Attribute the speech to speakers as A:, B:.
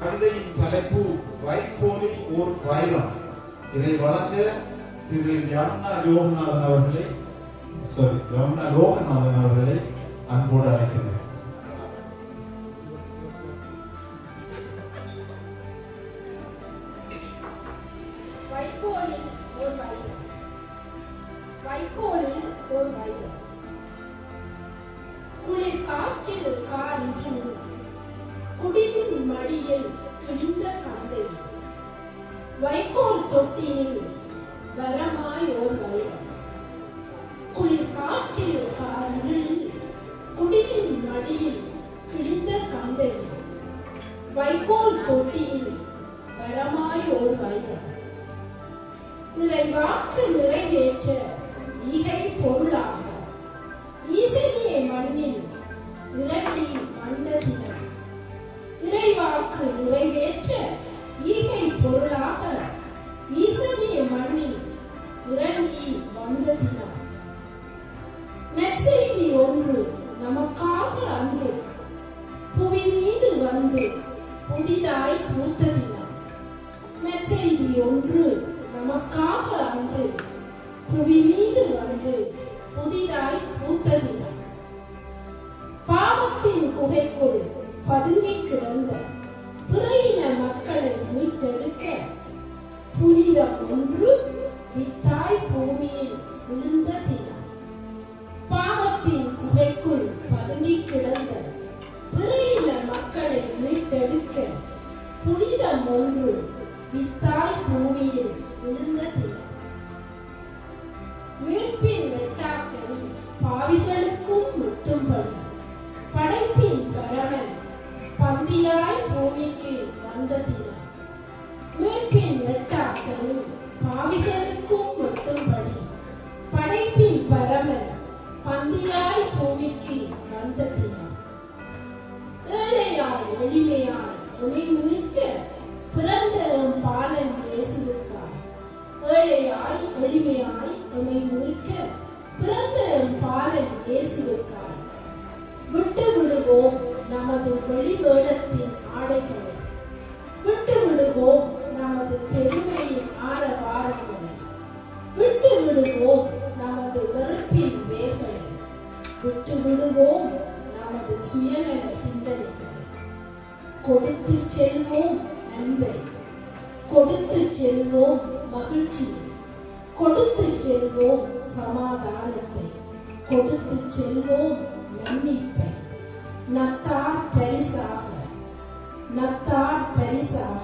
A: கவிதையின் தலைப்பு வைக்கோலில் ஓர் வைரம் இதை வழங்க திரு யமுனா யோகநாதன் அவர்களை சாரி யமுனா லோகநாதன் அவர்களை அன்போடு அழைக்கிறேன்.
B: வைக்கோலில் ஒரு வைரம். வைக்கோலில் ஒரு வைரம். குளிர் காற்றில் மடியில் கிழிந்த கந்தை வைக்கோல் தொட்டியில் வரமாய் ஓர் வைரம் குளிர் காற்றில் காரில் குடிலின் மடியில் கிழிந்த கந்தை வைக்கோல் தொட்டியில் வரமாய் ஓர் வைரம் இறைவாக்கு நிறை வாக்கு நிறைவேற்ற ஈகை பொருளாக ஈசனிய மண்ணில் இறங்கி வந்ததினார். நற்செய்தி ஒன்று நமக்காக அன்று புவி மீது வந்து புதிதாய் பூத்ததினார். நற்செய்தி ஒன்று நமக்காக அன்று புவி மீது வந்து புதிதாய் பூத்ததினார். பாவத்தின் குகைக்குள் பதுங்கி கிடந்த பிறையின மக்களை மீட்டெடுக்க புனிதம் ஒன்று இத்தாய் பூமியில் விழுந்த தினம். பாவத்தின் குகைக்குள் பதுங்கி கிடந்த பிறையின மக்களை மீட்டெடுக்க புனிதம் ஒன்று இத்தாய் பூமியில் விழுந்த தினம். வந்த மீட்பின் வெட்டாக்கை பாவிகளுக்கும் வெட்டும்படி படைப்பின் பரவன் பந்தியாய் பூமிக்கு வந்ததில்லை. ஏழையாய் எளிமையாய் உமை மீட்க பிறந்த எம் பாலன் இயேசுவுக்காய். ஏழையாய் எளிமையாய் உமை மீட்க பிறந்த பாலன் இயேசுவுக்காய். விட்டு விடுவோம் நமது வெளிவேடத்தின் ஆடைகளை. விட்டு விடுவோம் நமது சுயநல சிந்தனைகளை. கொடுத்து செல்வோம் அன்பை கொடுத்து செல்வோம் மகிழ்ச்சி. கொடுத்து செல்வோம் சமாதானத்தை. கொடுத்து செல்வோம் மன்னிப்பை நத்தார் பரிசாக. நத்தார் பரிசாக.